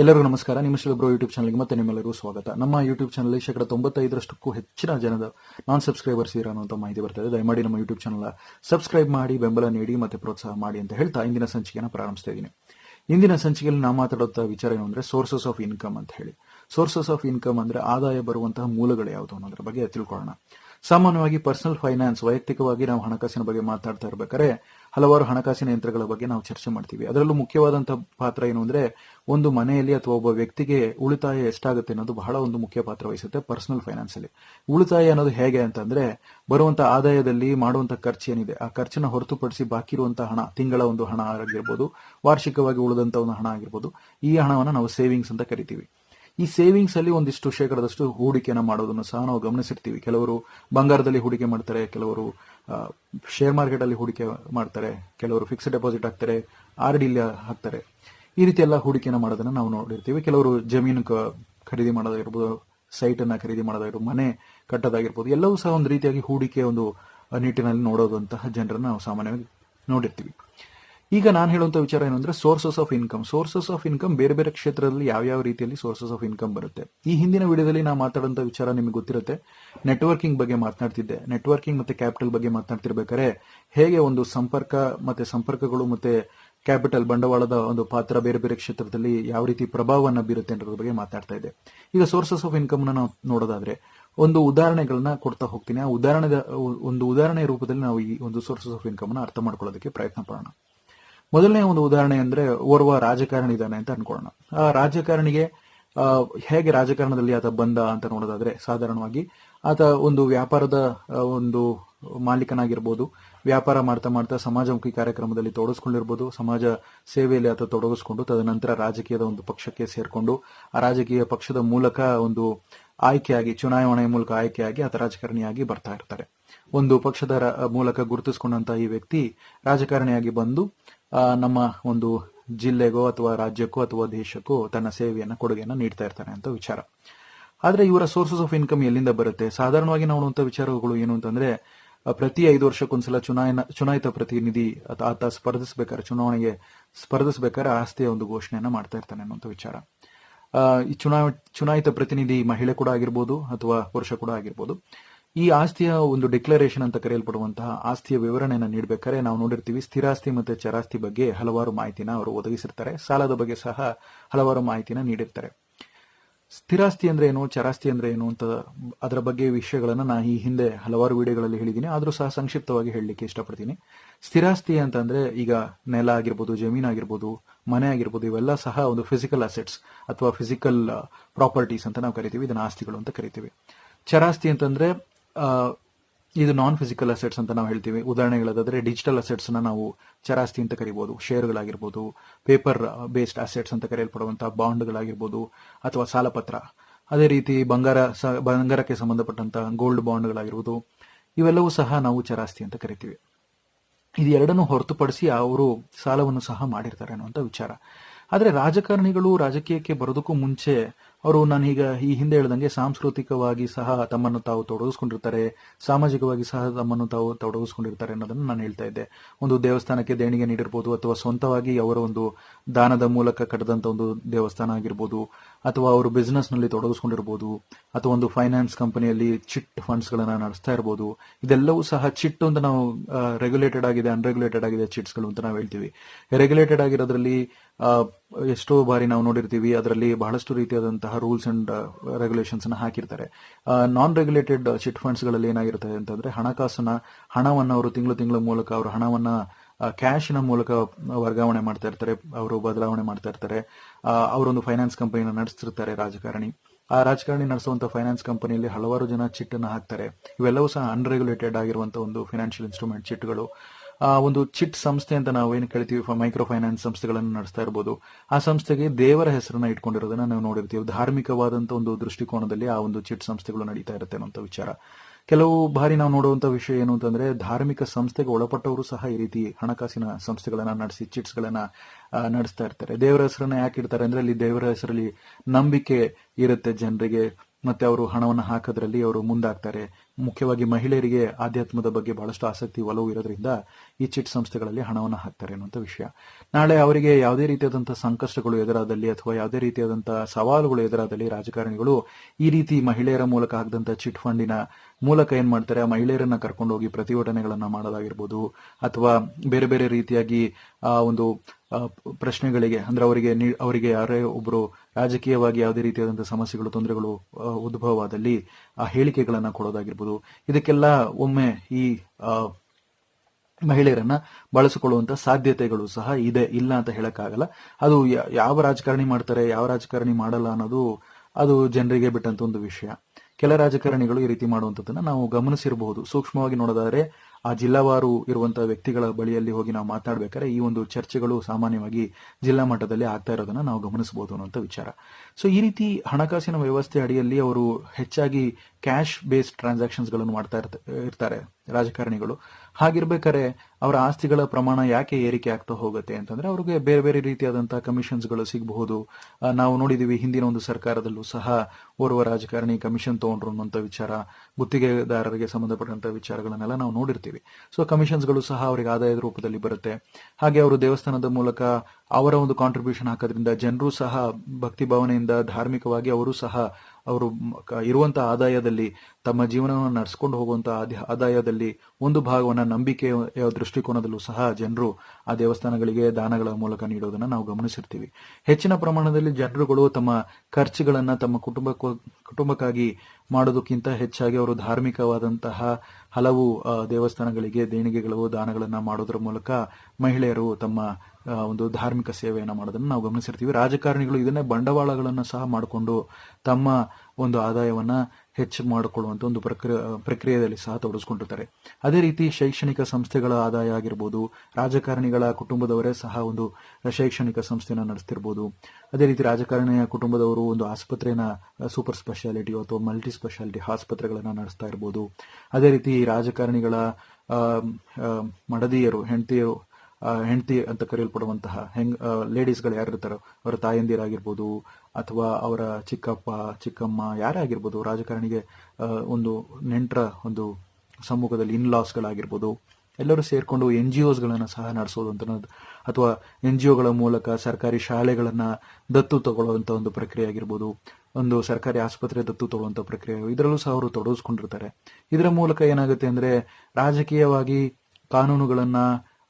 ಎಲ್ಲರಿಗೂ ನಮಸ್ಕಾರ. ನಿಮ್ಮ ಶಿವಬ್ರೋ ಯೂಟ್ಯೂಬ್ ಚಾನಲ್ಗೆ ಮತ್ತೆ ನಿಮ್ಮೆಲ್ಲರಿಗೂ ಸ್ವಾಗತ. ನಮ್ಮ ಯೂಟ್ಯೂಬ್ ಚಾನಲ್ ಶೇಕಡ ತೊಂಬತ್ತೈದರಷ್ಟಕ್ಕೂ ಹೆಚ್ಚಿನ ಜನದ ನಾನ್ ಸಬ್ಸ್ಕ್ರೈಬರ್ಸ್ ಇರೋ ಮಾಹಿತಿ ಬರ್ತದೆ ದಯಮಾಡಿ ನಮ್ಮ ಯೂಟ್ಯೂಬ್ ಚಾನಲ್ ಸಬ್ಸ್ಕ್ರೈಬ್ ಮಾಡಿ, ಬೆಂಬಲ ನೀಡಿ ಮತ್ತೆ ಪ್ರೋತ್ಸಾಹ ಮಾಡಿ ಅಂತ ಹೇಳ್ತಾ ಇಂದಿನ ಸಂಚಿಕೆಯನ್ನು ಪ್ರಾರಂಭಿಸ್ತಾ ಇದ್ದೀನಿ. ಇಂದಿನ ಸಂಚಿಕೆಯಲ್ಲಿ ನಾವು ಮಾತಾಡುವಂತಹ ವಿಚಾರ ಏನು ಅಂದ್ರೆ ಸೋರ್ಸಸ್ ಆಫ್ ಇನ್ಕಮ್ ಅಂತ ಹೇಳಿ. ಸೋರ್ಸಸ್ ಆಫ್ ಇನ್ಕಮ್ ಅಂದ್ರೆ ಆದಾಯ ಬರುವಂತಹ ಮೂಲಗಳು ಯಾವುದು ಅನ್ನೋದ್ರ ಬಗ್ಗೆ ತಿಳ್ಕೊಳ್ಳೋಣ. ಸಾಮಾನ್ಯವಾಗಿ ಪರ್ಸನಲ್ ಫೈನಾನ್ಸ್ ವೈಯಕ್ತಿಕವಾಗಿ ನಾವು ಹಣಕಾಸಿನ ಬಗ್ಗೆ ಮಾತಾಡ್ತಾ ಇರ್ಬೇಕಾದ್ರೆ, ಹಲವಾರು ಹಣಕಾಸಿನ ಯಂತ್ರಗಳ ಬಗ್ಗೆ ನಾವು ಚರ್ಚೆ ಮಾಡ್ತೀವಿ. ಅದರಲ್ಲೂ ಮುಖ್ಯವಾದಂತಹ ಪಾತ್ರ ಏನು ಅಂದ್ರೆ, ಒಂದು ಮನೆಯಲ್ಲಿ ಅಥವಾ ಒಬ್ಬ ವ್ಯಕ್ತಿಗೆ ಉಳಿತಾಯ ಎಷ್ಟಾಗುತ್ತೆ ಅನ್ನೋದು ಬಹಳ ಒಂದು ಮುಖ್ಯ ಪಾತ್ರ ವಹಿಸುತ್ತೆ ಪರ್ಸನಲ್ ಫೈನಾನ್ಸ್ ಅಲ್ಲಿ. ಉಳಿತಾಯ ಅನ್ನೋದು ಹೇಗೆ ಅಂತಂದ್ರೆ ಬರುವಂತಹ ಆದಾಯದಲ್ಲಿ ಮಾಡುವಂತಹ ಖರ್ಚು ಏನಿದೆ, ಆ ಖರ್ಚನ್ನ ಹೊರತುಪಡಿಸಿ ಬಾಕಿ ಇರುವಂತಹ ಹಣ, ತಿಂಗಳ ಒಂದು ಹಣ ಆಗಿರ್ಬೋದು, ವಾರ್ಷಿಕವಾಗಿ ಉಳಿದಂತ ಒಂದು ಹಣ ಆಗಿರ್ಬೋದು, ಈ ಹಣವನ್ನು ನಾವು ಸೇವಿಂಗ್ಸ್ ಅಂತ ಕರಿತೀವಿ. ಈ ಸೇವಿಂಗ್ಸ್ ಅಲ್ಲಿ ಒಂದಿಷ್ಟು ಶೇಕಡದಷ್ಟು ಹೂಡಿಕೆಯನ್ನು ಮಾಡೋದನ್ನು ಸಹ ನಾವು ಗಮನಿಸಿರ್ತೀವಿ. ಕೆಲವರು ಬಂಗಾರದಲ್ಲಿ ಹೂಡಿಕೆ ಮಾಡ್ತಾರೆ, ಕೆಲವರು ಶೇರ್ ಮಾರ್ಕೆಟ್ ಅಲ್ಲಿ ಹೂಡಿಕೆ ಮಾಡ್ತಾರೆ, ಕೆಲವರು ಫಿಕ್ಸ್ಡ್ ಡೆಪಾಸಿಟ್ ಹಾಕ್ತಾರೆ ಆರ್ ಡಿ ಹಾಕ್ತಾರೆ. ಈ ರೀತಿ ಎಲ್ಲ ಹೂಡಿಕೆನ ಮಾಡೋದನ್ನ ನಾವು ನೋಡಿರ್ತೀವಿ. ಕೆಲವರು ಜಮೀನು ಖರೀದಿ ಮಾಡೋದಾಗಿರ್ಬೋದು ಸೈಟ್ ಅನ್ನ ಖರೀದಿ ಮಾಡೋದಾಗಿರ್ಬೋದು, ಮನೆ ಕಟ್ಟೋದಾಗಿರ್ಬೋದು, ಎಲ್ಲವೂ ಸಹ ಒಂದು ರೀತಿಯಾಗಿ ಹೂಡಿಕೆ ಒಂದು ನಿಟ್ಟಿನಲ್ಲಿ ನೋಡೋದಂತಹ ಜನರನ್ನ ನಾವು ಸಾಮಾನ್ಯವಾಗಿ ನೋಡಿರ್ತೀವಿ. ಈಗ ನಾನು ಹೇಳುವಂಥ ವಿಚಾರ ಏನಂದ್ರೆ sources of income sources of income ಬೇರೆ ಬೇರೆ ಕ್ಷೇತ್ರದಲ್ಲಿ ಯಾವ್ಯಾವ ರೀತಿಯಲ್ಲಿ ಸೋರ್ಸಸ್ ಆಫ್ ಇನ್ಕಮ್ ಬರುತ್ತೆ? ಈ ಹಿಂದಿನ ವಿಡಿಯೋದಲ್ಲಿ ನಾವು ಮಾತಾಡುವಂತ ವಿಚಾರ ನಿಮಗೆ ಗೊತ್ತಿರುತ್ತೆ. ನೆಟ್ವರ್ಕಿಂಗ್ ಬಗ್ಗೆ ಮಾತನಾಡ್ತಿದ್ದೆ. ನೆಟ್ವರ್ಕಿಂಗ್ ಮತ್ತೆ ಕ್ಯಾಪಿಟಲ್ ಬಗ್ಗೆ ಮಾತನಾಡ್ತಿರ್ಬೇಕಾದ್ರೆ ಹೇಗೆ ಒಂದು ಸಂಪರ್ಕ ಮತ್ತೆ ಸಂಪರ್ಕಗಳು ಮತ್ತೆ ಕ್ಯಾಪಿಟಲ್ ಬಂಡವಾಳದ ಒಂದು ಪಾತ್ರ ಬೇರೆ ಬೇರೆ ಕ್ಷೇತ್ರದಲ್ಲಿ ಯಾವ ರೀತಿ ಪ್ರಭಾವವನ್ನು ಬೀರುತ್ತೆ ಅನ್ನೋದ್ರ ಬಗ್ಗೆ ಮಾತಾಡ್ತಾ ಇದೆ ಈಗ ಸೋರ್ಸಸ್ ಆಫ್ ಇನ್ಕಮ್ನ ನಾವು ನೋಡೋದಾದ್ರೆ ಒಂದು ಉದಾಹರಣೆಗಳನ್ನ ಕೊಡ್ತಾ ಹೋಗ್ತೀನಿ. ಆ ಉದಾಹರಣೆ ಒಂದು ಉದಾಹರಣೆ ರೂಪದಲ್ಲಿ ನಾವು ಈ ಒಂದು ಸೋರ್ಸಸ್ ಆಫ್ ಇನ್ಕಮ್ನ ಅರ್ಥ ಮಾಡ್ಕೊಳ್ಳೋದಕ್ಕೆ ಪ್ರಯತ್ನ ಪಡೋಣ. ಮೊದಲನೇ ಒಂದು ಉದಾಹರಣೆ ಅಂದ್ರೆ ಓರ್ವ ರಾಜಕಾರಣಿ ಇದ್ದಾನೆ ಅಂತ ಅನ್ಕೊಳ್ಳೋಣ. ಆ ರಾಜಕಾರಣಿಗೆ ಹೇಗೆ ರಾಜಕಾರಣದಲ್ಲಿ ಆತ ಬಂದ ಅಂತ ನೋಡೋದಾದ್ರೆ ಸಾಧಾರಣವಾಗಿ ಆತ ಒಂದು ವ್ಯಾಪಾರದ ಒಂದು ಮಾಲೀಕನಾಗಿರ್ಬೋದು, ವ್ಯಾಪಾರ ಮಾಡ್ತಾ ಮಾಡ್ತಾ ಸಮಾಜಮುಖಿ ಕಾರ್ಯಕ್ರಮದಲ್ಲಿ ತೊಡಗಿಸ್ಕೊಂಡಿರ್ಬೋದು, ಸಮಾಜ ಸೇವೆಯಲ್ಲಿ ಆತ ತೊಡಗಿಸ್ಕೊಂಡು ತದನಂತರ ರಾಜಕೀಯದ ಒಂದು ಪಕ್ಷಕ್ಕೆ ಸೇರ್ಕೊಂಡು ಆ ರಾಜಕೀಯ ಪಕ್ಷದ ಮೂಲಕ ಒಂದು ಆಯ್ಕೆಯಾಗಿ, ಚುನಾವಣೆ ಮೂಲಕ ಆಯ್ಕೆಯಾಗಿ ಆತ ರಾಜಕಾರಣಿಯಾಗಿ ಬರ್ತಾ ಇರ್ತಾರೆ. ಒಂದು ಪಕ್ಷದ ಮೂಲಕ ಗುರುತಿಸಿಕೊಂಡಂತಹ ಈ ವ್ಯಕ್ತಿ ರಾಜಕಾರಣಿಯಾಗಿ ಬಂದು ನಮ್ಮ ಒಂದು ಜಿಲ್ಲೆಗೋ ಅಥವಾ ರಾಜ್ಯಕ್ಕೋ ಅಥವಾ ದೇಶಕ್ಕೋ ತನ್ನ ಸೇವೆಯನ್ನು, ಕೊಡುಗೆಯನ್ನ ನೀಡ್ತಾ ಇರ್ತಾನೆ ಅಂತ ವಿಚಾರ. ಆದ್ರೆ ಇವರ ಸೋರ್ಸಸ್ ಆಫ್ ಇನ್ಕಮ್ ಎಲ್ಲಿಂದ ಬರುತ್ತೆ? ಸಾಧಾರಣವಾಗಿ ನಾವು ನೋಡುವಂತ ವಿಚಾರಗಳು ಏನು ಅಂತಂದ್ರೆ ಪ್ರತಿ ಐದು ವರ್ಷಕ್ಕೊಂದ್ಸಲ ಚುನಾಯನ, ಚುನಾಯಿತ ಪ್ರತಿನಿಧಿ ಆತ ಸ್ಪರ್ಧಿಸಬೇಕಾದ್ರೆ ಚುನಾವಣೆಗೆ ಸ್ಪರ್ಧಿಸಬೇಕಾದ್ರೆ ಆಸ್ತಿಯ ಒಂದು ಘೋಷಣೆಯನ್ನ ಮಾಡ್ತಾ ಇರ್ತಾನೆ ಅನ್ನುವಂಥ ವಿಚಾರ. ಈ ಚುನಾವ, ಚುನಾಯಿತ ಪ್ರತಿನಿಧಿ ಮಹಿಳೆ ಕೂಡ ಆಗಿರ್ಬೋದು ಅಥವಾ ಪುರುಷ ಕೂಡ ಆಗಿರ್ಬೋದು. ಈ ಆಸ್ತಿಯ ಒಂದು ಡಿಕ್ಲರೇಷನ್ ಅಂತ ಕರೆಯಲ್ಪಡುವಂತಹ ಆಸ್ತಿಯ ವಿವರಣೆಯನ್ನು ನೀಡಬೇಕಾದ್ರೆ ನಾವು ನೋಡಿರ್ತೀವಿ ಸ್ಥಿರಾಸ್ತಿ ಮತ್ತು ಚರಾಸ್ತಿ ಬಗ್ಗೆ ಹಲವಾರು ಮಾಹಿತಿನ ಅವರು ಒದಗಿಸಿರ್ತಾರೆ. ಸಾಲದ ಬಗ್ಗೆ ಸಹ ಹಲವಾರು ಮಾಹಿತಿನ ನೀಡಿರ್ತಾರೆ. ಸ್ಥಿರಾಸ್ತಿ ಅಂದ್ರೆ ಏನು, ಚರಾಸ್ತಿ ಅಂದ್ರೆ ಏನು ಅಂತ ಅದರ ಬಗ್ಗೆ ವಿಷಯಗಳನ್ನ ನಾನು ಈ ಹಿಂದೆ ಹಲವಾರು ವಿಡಿಯೋಗಳಲ್ಲಿ ಹೇಳಿದ್ದೀನಿ. ಆದರೂ ಸಹ ಸಂಕ್ಷಿಪ್ತವಾಗಿ ಹೇಳಲಿಕ್ಕೆ ಇಷ್ಟಪಡ್ತೀನಿ. ಸ್ಥಿರಾಸ್ತಿ ಅಂತಂದ್ರೆ ಈಗ ನೆಲ ಆಗಿರ್ಬೋದು, ಜಮೀನು ಆಗಿರ್ಬೋದು, ಮನೆ ಆಗಿರ್ಬೋದು, ಇವೆಲ್ಲ ಸಹ ಒಂದು ಫಿಸಿಕಲ್ ಅಸೆಟ್ಸ್ ಅಥವಾ ಫಿಸಿಕಲ್ ಪ್ರಾಪರ್ಟೀಸ್ ಅಂತ ನಾವು ಕರಿತೀವಿ. ಇದನ್ನ ಆಸ್ತಿಗಳು ಅಂತ ಕರಿತೀವಿ. ಚರಾಸ್ತಿ ಅಂತಂದ್ರೆ ಇದು ನಾನ್ ಫಿಸಿಕಲ್ ಅಸೆಟ್ಸ್ ಅಂತ ನಾವು ಹೇಳ್ತೀವಿ. ಉದಾಹರಣೆಗಳಾದ್ರೆ ಡಿಜಿಟಲ್ ಅಸೆಟ್ಸ್ ನಾವು ಚರಾಸ್ತಿ ಅಂತ ಕರಿಬಹುದು ಶೇರ್ಗಳಾಗಿರ್ಬೋದು ಪೇಪರ್ ಬೇಸ್ಡ್ ಅಸೆಟ್ಸ್ ಅಂತ ಕರೆಯಲ್ಪಡುವಂತಹ ಬಾಂಡ್ಗಳಾಗಿರ್ಬೋದು ಅಥವಾ ಸಾಲಪತ್ರ. ಅದೇ ರೀತಿ ಬಂಗಾರ ಬಂಗಾರಕ್ಕೆ ಸಂಬಂಧಪಟ್ಟಂತ ಗೋಲ್ಡ್ ಬಾಂಡ್ಗಳಾಗಿರ್ಬೋದು ಇವೆಲ್ಲವೂ ಸಹ ನಾವು ಚರಾಸ್ತಿ ಅಂತ ಕರಿತೀವಿ. ಇದು ಎರಡನ್ನು ಹೊರತುಪಡಿಸಿ ಅವರು ಸಾಲವನ್ನು ಸಹ ಮಾಡಿರ್ತಾರೆ ಅನ್ನುವಂಥ ವಿಚಾರ. ಆದರೆ ರಾಜಕಾರಣಿಗಳು ರಾಜಕೀಯಕ್ಕೆ ಬರೋದಕ್ಕೂ ಮುಂಚೆ ಅವರು ನಾನೀಗ ಈ ಹಿಂದೆ ಹೇಳ್ದಂಗೆ ಸಾಂಸ್ಕೃತಿಕವಾಗಿ ಸಹ ತಮ್ಮನ್ನು ತಾವು ತೊಡಗಿಸ್ಕೊಂಡಿರ್ತಾರೆ, ಸಾಮಾಜಿಕವಾಗಿ ಸಹ ತಮ್ಮನ್ನು ತಾವು ತೊಡಗಿಸ್ಕೊಂಡಿರ್ತಾರೆ ಅನ್ನೋದನ್ನು ನಾನು ಹೇಳ್ತಾ ಇದ್ದೆ. ಒಂದು ದೇವಸ್ಥಾನಕ್ಕೆ ದೇಣಿಗೆ ನೀಡಿರ್ಬೋದು, ಅಥವಾ ಸ್ವಂತವಾಗಿ ಅವರ ಒಂದು ದಾನದ ಮೂಲಕ ಕಟ್ಟದಂತ ಒಂದು ದೇವಸ್ಥಾನ ಆಗಿರ್ಬೋದು, ಅಥವಾ ಅವರು ಬಿಸ್ನೆಸ್ನಲ್ಲಿ ತೊಡಗಿಸ್ಕೊಂಡಿರ್ಬೋದು, ಅಥವಾ ಒಂದು ಫೈನಾನ್ಸ್ ಕಂಪನಿಯಲ್ಲಿ ಚಿಟ್ ಫಂಡ್ಸ್ ಗಳನ್ನ ನಡೆಸ್ತಾ ಇರ್ಬೋದು, ಇದೆಲ್ಲವೂ ಸಹ ಚಿಟ್ ಅಂತ ನಾವು ರೆಗ್ಯುಲೇಟೆಡ್ ಆಗಿದೆ ಅನ್ರೆಗ್ಯುಲೇಟೆಡ್ ಆಗಿದೆ ಚಿಟ್ಸ್ಗಳು ಅಂತ ನಾವು ಹೇಳ್ತೀವಿ. ರೆಗ್ಯುಲೇಟೆಡ್ ಆಗಿರೋದ್ರಲ್ಲಿ ಎಷ್ಟೋ ಬಾರಿ ನಾವು ನೋಡಿರ್ತೀವಿ, ಅದರಲ್ಲಿ ಬಹಳಷ್ಟು ರೀತಿಯಾದಂತಹ ರೂಲ್ಸ್ ಅಂಡ್ ರೆಗ್ಯುಲೇಷನ್ಸ್ ಅನ್ನ ಹಾಕಿರ್ತಾರೆ. ನಾನ್ ರೆಗ್ಯುಲೇಟೆಡ್ ಚಿಟ್ ಫಂಡ್ಸ್ಗಳಲ್ಲಿ ಏನಾಗಿರ್ತದೆ ಅಂತಂದ್ರೆ, ಹಣಕಾಸನ್ನ, ಹಣವನ್ನು ಅವರು ತಿಂಗಳು ತಿಂಗಳ ಮೂಲಕ ಅವರು ಹಣವನ್ನ ಕ್ಯಾಶಿನ ಮೂಲಕ ವರ್ಗಾವಣೆ ಮಾಡ್ತಾ ಇರ್ತಾರೆ, ಅವರು ಬದಲಾವಣೆ ಮಾಡ್ತಾ ಇರ್ತಾರೆ. ಅವರೊಂದು ಫೈನಾನ್ಸ್ ಕಂಪನಿನ ನಡೆಸ್ತಿರ್ತಾರೆ ರಾಜಕಾರಣಿ. ಆ ರಾಜಕಾರಣಿ ನಡೆಸುವಂತ ಫೈನಾನ್ಸ್ ಕಂಪನಿಯಲ್ಲಿ ಹಲವಾರು ಜನ ಚಿಟ್ ಅನ್ನ ಹಾಕ್ತಾರೆ. ಇವೆಲ್ಲವೂ ಸಹ ಅನ್ರೆಗ್ಯುಲೇಟೆಡ್ ಆಗಿರುವಂತಹ ಒಂದು ಫೈನಾನ್ಷಿಯಲ್ ಇನ್ಸ್ಟ್ರೂಮೆಂಟ್ ಚಿಟ್ಗಳು ಒಂದು ಚಿಟ್ ಸಂಸ್ಥೆ ಅಂತ ನಾವು ಏನು ಕೇಳ್ತೀವಿ ಮೈಕ್ರೋ ಫೈನಾನ್ಸ್ ಸಂಸ್ಥೆಗಳನ್ನು ನಡೆಸ್ತಾ ಇರಬಹುದು ಆ ಸಂಸ್ಥೆಗೆ ದೇವರ ಹೆಸರನ್ನ ಇಟ್ಕೊಂಡಿರೋದನ್ನ ನಾವು ನೋಡಿರ್ತೀವಿ. ಧಾರ್ಮಿಕವಾದಂತ ಒಂದು ದೃಷ್ಟಿಕೋನದಲ್ಲಿ ಆ ಒಂದು ಚಿಟ್ ಸಂಸ್ಥೆಗಳು ನಡೀತಾ ಇರುತ್ತೆ ಅನ್ನೋ ವಿಚಾರ. ಕೆಲವು ಬಾರಿ ನಾವು ನೋಡುವಂತ ವಿಷಯ ಏನು ಅಂತಂದ್ರೆ ಧಾರ್ಮಿಕ ಸಂಸ್ಥೆಗೆ ಒಳಪಟ್ಟವರು ಸಹ ಈ ರೀತಿ ಹಣಕಾಸಿನ ಸಂಸ್ಥೆಗಳನ್ನ ನಡೆಸಿ ಚಿಟ್ಸ್ ಗಳನ್ನ ಆ, ನಡೆಸ್ತಾ ಇರ್ತಾರೆ. ದೇವರ ಹೆಸರನ್ನ ಯಾಕೆ ಇಡ್ತಾರೆ ಅಂದ್ರೆ ಅಲ್ಲಿ ದೇವರ ಹೆಸರಲ್ಲಿ ನಂಬಿಕೆ ಇರುತ್ತೆ ಜನರಿಗೆ. ಮತ್ತೆ ಅವರು ಹಣವನ್ನು ಹಾಕೋದ್ರಲ್ಲಿ ಅವರು ಮುಂದಾಗ್ತಾರೆ. ಮುಖ್ಯವಾಗಿ ಮಹಿಳೆಯರಿಗೆ ಆಧ್ಯಾತ್ಮದ ಬಗ್ಗೆ ಬಹಳಷ್ಟು ಆಸಕ್ತಿ, ಒಲವು ಇರೋದ್ರಿಂದ ಈ ಚಿಟ್ ಸಂಸ್ಥೆಗಳಲ್ಲಿ ಹಣವನ್ನು ಹಾಕ್ತಾರೆ ಅನ್ನುವಂಥ ವಿಷಯ. ನಾಳೆ ಅವರಿಗೆ ಯಾವುದೇ ರೀತಿಯಾದಂಥ ಸಂಕಷ್ಟಗಳು ಎದುರಾದಲ್ಲಿ ಅಥವಾ ಯಾವುದೇ ರೀತಿಯಾದಂತಹ ಸವಾಲುಗಳು ಎದುರಾದಲ್ಲಿ ರಾಜಕಾರಣಿಗಳು ಈ ರೀತಿ ಮಹಿಳೆಯರ ಮೂಲಕ ಆಗದಂತ ಚಿಟ್ ಫಂಡಿನ ಮೂಲಕ ಏನ್ ಮಾಡ್ತಾರೆ ಆ ಮಹಿಳೆಯರನ್ನ ಕರ್ಕೊಂಡು ಹೋಗಿ ಪ್ರತಿಭಟನೆಗಳನ್ನ ಮಾಡೋದಾಗಿರ್ಬೋದು ಅಥವಾ ಬೇರೆ ಬೇರೆ ರೀತಿಯಾಗಿ, ಆ, ಒಂದು ಪ್ರಶ್ನೆಗಳಿಗೆ, ಅಂದ್ರೆ ಅವರಿಗೆ ಅವರಿಗೆ ಯಾರೇ ಒಬ್ರು ರಾಜಕೀಯವಾಗಿ ಯಾವುದೇ ರೀತಿಯಾದಂತಹ ಸಮಸ್ಯೆಗಳು, ತೊಂದರೆಗಳು ಉದ್ಭವವಾದಲ್ಲಿ ಆ ಹೇಳಿಕೆಗಳನ್ನ ಕೊಡೋದಾಗಿರ್ಬೋದು. ಇದಕ್ಕೆಲ್ಲ ಒಮ್ಮೆ ಈ ಮಹಿಳೆಯರನ್ನ ಬಳಸಿಕೊಳ್ಳುವಂತ ಸಾಧ್ಯತೆಗಳು ಸಹ ಇದೆ, ಇಲ್ಲ ಅಂತ ಹೇಳಕ್ಕಾಗಲ್ಲ. ಅದು ಯಾವ ರಾಜಕಾರಣಿ ಮಾಡ್ತಾರೆ, ಯಾವ ರಾಜಕಾರಣಿ ಮಾಡಲ್ಲ ಅನ್ನೋದು ಅದು ಜನರಿಗೆ ಬಿಟ್ಟಂತ ಒಂದು ವಿಷಯ. ಕೆಲ ರಾಜಕಾರಣಿಗಳು ಈ ರೀತಿ ಮಾಡುವಂತದನ್ನ ನಾವು ಗಮನಿಸಿರಬಹುದು. ಸೂಕ್ಷ್ಮವಾಗಿ ನೋಡೋದಾದ್ರೆ ಆ ಜಿಲ್ಲಾವಾರು ಇರುವಂತಹ ವ್ಯಕ್ತಿಗಳ ಬಳಿಯಲ್ಲಿ ಹೋಗಿ ನಾವು ಮಾತಾಡಬೇಕಾದ್ರೆ ಈ ಒಂದು ಚರ್ಚೆಗಳು ಸಾಮಾನ್ಯವಾಗಿ ಜಿಲ್ಲಾ ಮಟ್ಟದಲ್ಲಿ ಆಗ್ತಾ ಇರೋದನ್ನ ನಾವು ಗಮನಿಸಬಹುದು ಅನ್ನುವಂಥ ವಿಚಾರ. ಸೊ ಈ ರೀತಿ ಹಣಕಾಸಿನ ವ್ಯವಸ್ಥೆ ಅಡಿಯಲ್ಲಿ ಅವರು ಹೆಚ್ಚಾಗಿ ಕ್ಯಾಶ್ ಬೇಸ್ಡ್ ಟ್ರಾನ್ಸಾಕ್ಷನ್ಸ್ಗಳನ್ನು ಮಾಡ್ತಾ ಇರ್ತ- ಇರ್ತಾರೆ ರಾಜಕಾರಣಿಗಳು. ಹಾಗಿರ್ಬೇಕಾದ್ರೆ ಅವರ ಆಸ್ತಿಗಳ ಪ್ರಮಾಣ ಯಾಕೆ ಏರಿಕೆ ಆಗ್ತಾ ಹೋಗುತ್ತೆ ಅಂತಂದ್ರೆ ಅವ್ರಿಗೆ ಬೇರೆ ಬೇರೆ ರೀತಿಯಾದಂತಹ ಕಮಿಷನ್ಸ್ಗಳು ಸಿಗಬಹುದು ನಾವು ನೋಡಿದೀವಿ ಹಿಂದಿನ ಒಂದು ಸರ್ಕಾರದಲ್ಲೂ ಸಹ ಓರ್ವ ರಾಜಕಾರಣಿ ಕಮಿಷನ್ ತಗೊಂಡ್ರು ಅನ್ನುವಂತ ವಿಚಾರ, ಗುತ್ತಿಗೆದಾರರಿಗೆ ಸಂಬಂಧಪಟ್ಟಂತ ವಿಚಾರಗಳನ್ನೆಲ್ಲ ನಾವು ನೋಡಿರ್ತೀವಿ. ಸೊ ಕಮಿಷನ್ಸ್ಗಳು ಸಹ ಅವರಿಗೆ ಆದಾಯದ ರೂಪದಲ್ಲಿ ಬರುತ್ತೆ. ಹಾಗೆ ಅವರು ದೇವಸ್ಥಾನದ ಮೂಲಕ ಅವರ ಒಂದು ಕಾಂಟ್ರಿಬ್ಯೂಷನ್ ಹಾಕೋದ್ರಿಂದ ಜನರು ಸಹ ಭಕ್ತಿ ಭಾವನೆಯಿಂದ ಧಾರ್ಮಿಕವಾಗಿ ಅವರು ಸಹ ಅವರು ಇರುವಂತಹ ಆದಾಯದಲ್ಲಿ ತಮ್ಮ ಜೀವನವನ್ನು ನಡೆಸ್ಕೊಂಡು ಹೋಗುವಂತಹ ಆದ- ಆದಾಯದಲ್ಲಿ ಒಂದು ಭಾಗವನ್ನು ನಂಬಿಕೆಯ ದೃಷ್ಟಿಕೋನದಲ್ಲೂ ಸಹ ಜನರು ಆ ದೇವಸ್ಥಾನಗಳಿಗೆ ದಾನಗಳ ಮೂಲಕ ನೀಡೋದನ್ನ ನಾವು ಗಮನಿಸಿರ್ತೀವಿ. ಹೆಚ್ಚಿನ ಪ್ರಮಾಣದಲ್ಲಿ ಜನರುಗಳು ತಮ್ಮ ಖರ್ಚುಗಳನ್ನ ತಮ್ಮ ಕುಟುಂಬ ಕುಟುಂಬಕ್ಕಾಗಿ ಮಾಡೋದಕ್ಕಿಂತ ಹೆಚ್ಚಾಗಿ ಅವರು ಧಾರ್ಮಿಕವಾದಂತಹ ಹಲವು ದೇವಸ್ಥಾನಗಳಿಗೆ ದೇಣಿಗೆಗಳು, ದಾನಗಳನ್ನು ಮಾಡೋದ್ರ ಮೂಲಕ ಮಹಿಳೆಯರು ತಮ್ಮ ಒಂದು ಧಾರ್ಮಿಕ ಸೇವೆಯನ್ನು ಮಾಡೋದನ್ನು ನಾವು ಗಮನಿಸಿರ್ತೀವಿ. ರಾಜಕಾರಣಿಗಳು ಇದನ್ನೇ ಬಂಡವಾಳಗಳನ್ನ ಸಹ ಮಾಡಿಕೊಂಡು ತಮ್ಮ ಒಂದು ಆದಾಯವನ್ನ ಹೆಚ್ಚು ಮಾಡಿಕೊಳ್ಳುವಂತ ಒಂದು ಪ್ರಕ್ರಿಯೆ, ಪ್ರಕ್ರಿಯೆಯಲ್ಲಿ ಸಹ ತೊಡಗಿಸ್ಕೊಂಡಿರ್ತಾರೆ. ಅದೇ ರೀತಿ ಶೈಕ್ಷಣಿಕ ಸಂಸ್ಥೆಗಳ ಆದಾಯ ಆಗಿರ್ಬೋದು, ರಾಜಕಾರಣಿಗಳ ಕುಟುಂಬದವರೇ ಸಹ ಒಂದು ಶೈಕ್ಷಣಿಕ ಸಂಸ್ಥೆನ ನಡೆಸ್ತಿರ್ಬೋದು. ಅದೇ ರೀತಿ ರಾಜಕಾರಣಿಯ ಕುಟುಂಬದವರು ಒಂದು ಆಸ್ಪತ್ರೆನ, ಸೂಪರ್ ಸ್ಪೆಷಾಲಿಟಿ ಅಥವಾ ಮಲ್ಟಿ ಸ್ಪೆಷಾಲಿಟಿ ಆಸ್ಪತ್ರೆಗಳನ್ನ ನಡೆಸ್ತಾ ಇರ್ಬೋದು. ಅದೇ ರೀತಿ ರಾಜಕಾರಣಿಗಳ ಮಡದಿಯರು, ಹೆಂಡತಿಯರು ಹೆಂಡತಿ ಅಂತ ಕರೆಯಲ್ಪಡುವಂತಹ ಹೆಂಗ್ ಲೇಡೀಸ್ಗಳು ಯಾರಿರ್ತಾರೋ, ಅವರ ತಾಯಂದಿರಾಗಿರ್ಬೋದು, ಅಥವಾ ಅವರ ಚಿಕ್ಕಪ್ಪ, ಚಿಕ್ಕಮ್ಮ ಯಾರೇ ಆಗಿರ್ಬೋದು ರಾಜಕಾರಣಿಗೆ ಒಂದು ನೆಂಟರ ಒಂದು ಸಮ್ಮುಖದಲ್ಲಿ ಇನ್ ಲಾಸ್ಗಳಾಗಿರ್ಬೋದು ಎಲ್ಲರೂ ಸೇರಿಕೊಂಡು ಎನ್ ಜಿ ಒಸ್ಗಳನ್ನು ಸಹ ನಡೆಸೋದು ಅಂತ ಅಥವಾ ಎನ್ ಜಿ ಒಗಳ ಮೂಲಕ ಸರ್ಕಾರಿ ಶಾಲೆಗಳನ್ನು ದತ್ತು ತಗೊಳ್ಳುವಂಥ ಒಂದು ಪ್ರಕ್ರಿಯೆ ಆಗಿರ್ಬೋದು ಒಂದು ಸರ್ಕಾರಿ ಆಸ್ಪತ್ರೆ ದತ್ತು ತಗೊಳ್ಳುವಂಥ ಪ್ರಕ್ರಿಯೆ, ಇದರಲ್ಲೂ ಸಹ ಅವರು ತೊಡಗಿಸ್ಕೊಂಡಿರ್ತಾರೆ. ಇದರ ಮೂಲಕ ಏನಾಗುತ್ತೆ ಅಂದ್ರೆ ರಾಜಕೀಯವಾಗಿ ಕಾನೂನುಗಳನ್ನ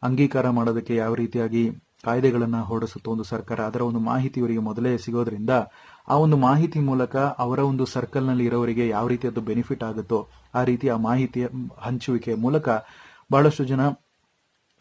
ಅಂಗೀಕಾರ ಮಾಡೋದಕ್ಕೆ ಯಾವ ರೀತಿಯಾಗಿ ಕಾಯ್ದೆಗಳನ್ನ ಹೊರಡಿಸುತ್ತೋ ಒಂದು ಸರ್ಕಾರ? ಅದರ ಒಂದು ಮಾಹಿತಿ ಇವರಿಗೆ ಮೊದಲೇ ಸಿಗೋದ್ರಿಂದ ಆ ಒಂದು ಮಾಹಿತಿ ಮೂಲಕ ಅವರ ಒಂದು ಸರ್ಕಲ್ನಲ್ಲಿ ಇರೋವರಿಗೆ ಯಾವ ರೀತಿಯದ್ದು ಬೆನಿಫಿಟ್ ಆಗುತ್ತೋ ಆ ರೀತಿ ಆ ಮಾಹಿತಿಯ ಹಂಚುವಿಕೆ ಮೂಲಕ ಬಹಳಷ್ಟು ಜನ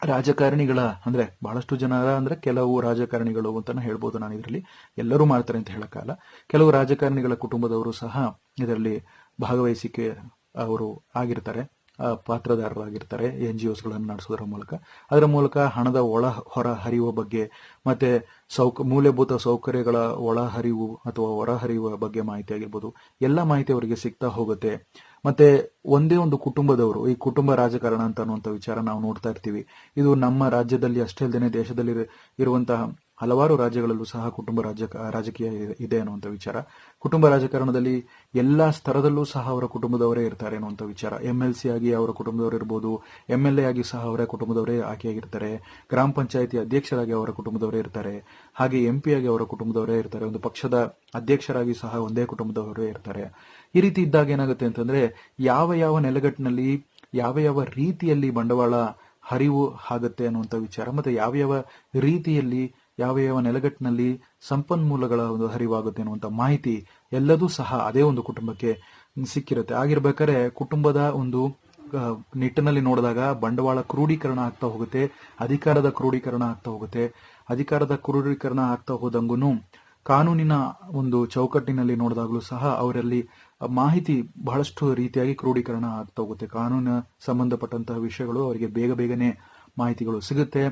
ರಾಜಕಾರಣಿಗಳ ಅಂದ್ರೆ ಬಹಳಷ್ಟು ಜನರ ಅಂದ್ರೆ ಕೆಲವು ರಾಜಕಾರಣಿಗಳು ಅಂತ ಹೇಳ್ಬೋದು ನಾನು ಇದರಲ್ಲಿ. ಎಲ್ಲರೂ ಮಾಡ್ತಾರೆ ಅಂತ ಹೇಳಕ್ಕಾಗಲ್ಲ. ಕೆಲವು ರಾಜಕಾರಣಿಗಳ ಕುಟುಂಬದವರು ಸಹ ಇದರಲ್ಲಿ ಭಾಗವಹಿಸಿಕೆ ಅವರು ಆಗಿರ್ತಾರೆ. ಪಾತ್ರದಾರರಾಗಿರ್ತಾರೆ ಎನ್ ಜಿ ಒಸ್ಗಳನ್ನು ನಡೆಸೋದ್ರ ಮೂಲಕ. ಅದರ ಮೂಲಕ ಹಣದ ಒಳ ಹೊರ ಹರಿಯುವ ಬಗ್ಗೆ ಮತ್ತೆ ಸೌಕ, ಮೂಲಭೂತ ಸೌಕರ್ಯಗಳ ಒಳ ಹರಿವು ಅಥವಾ ಹೊರ ಹರಿಯುವ ಬಗ್ಗೆ ಮಾಹಿತಿ ಆಗಿರ್ಬೋದು. ಎಲ್ಲ ಮಾಹಿತಿ ಅವರಿಗೆ ಸಿಗ್ತಾ ಹೋಗುತ್ತೆ. ಮತ್ತೆ ಒಂದೇ ಒಂದು ಕುಟುಂಬದವರು, ಈ ಕುಟುಂಬ ರಾಜಕಾರಣ ಅಂತ ಅನ್ನುವಂಥ ವಿಚಾರ ನಾವು ನೋಡ್ತಾ ಇರ್ತೀವಿ. ಇದು ನಮ್ಮ ರಾಜ್ಯದಲ್ಲಿ ಅಷ್ಟೇ ಅಲ್ಲದೆ ದೇಶದಲ್ಲಿ ಇರು- ಇರುವಂತಹ ಹಲವಾರು ರಾಜ್ಯಗಳಲ್ಲೂ ಸಹ ಕುಟುಂಬ ರಾಜ್ಯ ರಾಜಕೀಯ ಇದೆ- ಇದೆ ಅನ್ನುವಂಥ ವಿಚಾರ. ಕುಟುಂಬ ರಾಜಕಾರಣದಲ್ಲಿ ಎಲ್ಲ ಸ್ತರದಲ್ಲೂ ಸಹ ಅವರ ಕುಟುಂಬದವರೇ ಇರ್ತಾರೆ ಅನ್ನುವಂಥ ವಿಚಾರ. ಎಂ ಎಲ್ ಸಿ ಆಗಿ ಅವರ ಕುಟುಂಬದವರು ಇರ್ಬೋದು ಎಂ ಎಲ್ ಎ ಆಗಿ ಸಹ ಅವರ ಕುಟುಂಬದವರೇ ಆಯ್ಕೆಯಾಗಿರ್ತಾರೆ. ಗ್ರಾಮ ಪಂಚಾಯಿತಿ ಅಧ್ಯಕ್ಷರಾಗಿ ಅವರ ಕುಟುಂಬದವರೇ ಇರ್ತಾರೆ. ಹಾಗೆ ಎಂ ಪಿ ಆಗಿ ಅವರ ಕುಟುಂಬದವರೇ ಇರ್ತಾರೆ. ಒಂದು ಪಕ್ಷದ ಅಧ್ಯಕ್ಷರಾಗಿ ಸಹ ಒಂದೇ ಕುಟುಂಬದವರೇ ಇರ್ತಾರೆ. ಈ ರೀತಿ ಇದ್ದಾಗ ಏನಾಗುತ್ತೆ ಅಂತಂದ್ರೆ, ಯಾವ ಯಾವ ನೆಲೆಗಟ್ಟಿನಲ್ಲಿ, ಯಾವ ಯಾವ ರೀತಿಯಲ್ಲಿ ಬಂಡವಾಳ ಹರಿವು ಆಗುತ್ತೆ ಅನ್ನುವಂಥ ವಿಚಾರ, ಮತ್ತೆ ಯಾವ ಯಾವ ರೀತಿಯಲ್ಲಿ ಯಾವ ಯಾವ ನೆಲಗಟ್ಟಿನಲ್ಲಿ ಸಂಪನ್ಮೂಲಗಳ ಒಂದು ಹರಿವಾಗುತ್ತೆ ಅನ್ನುವಂಥ ಮಾಹಿತಿ ಎಲ್ಲದೂ ಸಹ ಅದೇ ಒಂದು ಕುಟುಂಬಕ್ಕೆ ಸಿಕ್ಕಿರುತ್ತೆ. ಆಗಿರ್ಬೇಕಾದ್ರೆ ಕುಟುಂಬದ ಒಂದು ನಿಟ್ಟಿನಲ್ಲಿ ನೋಡಿದಾಗ ಬಂಡವಾಳ ಕ್ರೋಢೀಕರಣ ಆಗ್ತಾ ಹೋಗುತ್ತೆ, ಅಧಿಕಾರದ ಕ್ರೋಢೀಕರಣ ಆಗ್ತಾ ಹೋಗುತ್ತೆ. ಅಧಿಕಾರದ ಕ್ರೋಢೀಕರಣ ಆಗ್ತಾ ಹೋದಂಗೂ ಕಾನೂನಿನ ಒಂದು ಚೌಕಟ್ಟಿನಲ್ಲಿ ನೋಡಿದಾಗಲೂ ಸಹ ಅವರಲ್ಲಿ ಮಾಹಿತಿ ಬಹಳಷ್ಟು ರೀತಿಯಾಗಿ ಕ್ರೋಢೀಕರಣ ಆಗ್ತಾ ಹೋಗುತ್ತೆ. ಕಾನೂನು ಸಂಬಂಧಪಟ್ಟಂತಹ ವಿಷಯಗಳು ಅವರಿಗೆ ಬೇಗ ಬೇಗನೆ ಮಾಹಿತಿಗಳು ಸಿಗುತ್ತೆ.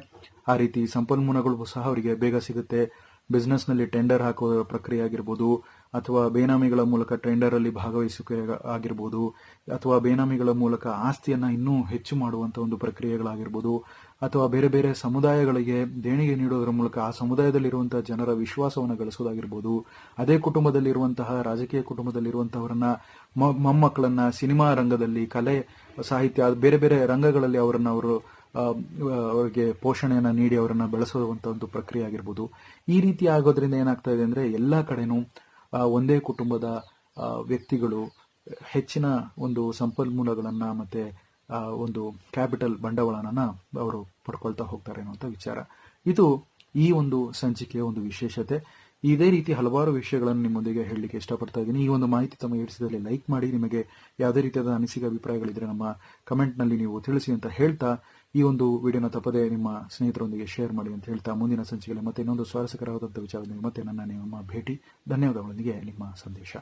ಆ ರೀತಿ ಸಂಪನ್ಮೂಲಗಳು ಸಹ ಅವರಿಗೆ ಬೇಗ ಸಿಗುತ್ತೆ. ಬಿಸ್ನೆಸ್ನಲ್ಲಿ ಟೆಂಡರ್ ಹಾಕುವ ಪ್ರಕ್ರಿಯೆ ಆಗಿರ್ಬೋದು, ಅಥವಾ ಬೇನಾಮಿಗಳ ಮೂಲಕ ಟೆಂಡರ್ ಅಲ್ಲಿ ಭಾಗವಹಿಸುವಿಕೆ ಆಗಿರ್ಬೋದು, ಅಥವಾ ಬೇನಾಮಿಗಳ ಮೂಲಕ ಆಸ್ತಿಯನ್ನ ಇನ್ನೂ ಹೆಚ್ಚು ಮಾಡುವಂತ ಒಂದು ಪ್ರಕ್ರಿಯೆಗಳಾಗಿರ್ಬೋದು, ಅಥವಾ ಬೇರೆ ಬೇರೆ ಸಮುದಾಯಗಳಿಗೆ ದೇಣಿಗೆ ನೀಡೋದರ ಮೂಲಕ ಆ ಸಮುದಾಯದಲ್ಲಿರುವಂತಹ ಜನರ ವಿಶ್ವಾಸವನ್ನು ಗಳಿಸೋದಾಗಿರ್ಬೋದು, ಅದೇ ಕುಟುಂಬದಲ್ಲಿರುವಂತಹ, ರಾಜಕೀಯ ಕುಟುಂಬದಲ್ಲಿರುವಂತಹವರನ್ನ ಮೊಮ್ಮಕ್ಕಳನ್ನ ಸಿನಿಮಾ ರಂಗದಲ್ಲಿ, ಕಲೆ, ಸಾಹಿತ್ಯ, ಬೇರೆ ಬೇರೆ ರಂಗಗಳಲ್ಲಿ ಅವರನ್ನ ಅವರು ಅವರಿಗೆ ಪೋಷಣೆಯನ್ನು ನೀಡಿ ಅವರನ್ನ ಬೆಳೆಸುವಂತ ಒಂದು ಪ್ರಕ್ರಿಯೆ ಆಗಿರ್ಬೋದು. ಈ ರೀತಿ ಆಗೋದ್ರಿಂದ ಏನಾಗ್ತಾ ಇದೆ ಅಂದ್ರೆ ಎಲ್ಲ ಕಡೆನೂ ಒಂದೇ ಕುಟುಂಬದ ವ್ಯಕ್ತಿಗಳು ಹೆಚ್ಚಿನ ಒಂದು ಸಂಪನ್ಮೂಲಗಳನ್ನು ಮತ್ತೆ ಒಂದು ಕ್ಯಾಪಿಟಲ್ ಬಂಡವಾಳನ ಅವರು ಪಡ್ಕೊಳ್ತಾ ಹೋಗ್ತಾರೆ ಅನ್ನುವಂಥ ವಿಚಾರ. ಇದು ಈ ಒಂದು ಸಂಚಿಕೆಯ ಒಂದು ವಿಶೇಷತೆ. ಇದೇ ರೀತಿ ಹಲವಾರು ವಿಷಯಗಳನ್ನು ನಿಮ್ಮೊಂದಿಗೆ ಹೇಳಲಿಕ್ಕೆ ಇಷ್ಟಪಡ್ತಾ ಇದ್ದೀನಿ. ಈ ಒಂದು ಮಾಹಿತಿ ತಮ್ಮ ಹಿಡಿಸಿದಲ್ಲಿ ಲೈಕ್ ಮಾಡಿ, ನಿಮಗೆ ಯಾವುದೇ ರೀತಿಯಾದ ಅನಿಸಿಕೆ, ಅಭಿಪ್ರಾಯಗಳಿದ್ರೆ ನಮ್ಮ ಕಮೆಂಟ್ನಲ್ಲಿ ನೀವು ತಿಳಿಸಿ ಅಂತ ಹೇಳ್ತಾ ಈ ಒಂದು ವಿಡಿಯೋನ ತಪ್ಪದೆ ನಿಮ್ಮ ಸ್ನೇಹಿತರೊಂದಿಗೆ ಶೇರ್ ಮಾಡಿ ಅಂತ ಹೇಳ್ತಾ ಮುಂದಿನ ಸಂಚಿಕೆಯಲ್ಲಿ ಮತ್ತೆ ಇನ್ನೊಂದು ಸ್ವಾರಸ್ಯಕರವಾದಂಥ ವಿಚಾರದೊಂದಿಗೆ ಮತ್ತೆ ನನ್ನ ನಿಮ್ಮ ಭೇಟಿ. ಧನ್ಯವಾದಗಳೊಂದಿಗೆ ನಿಮ್ಮ ಸಂದೇಶ.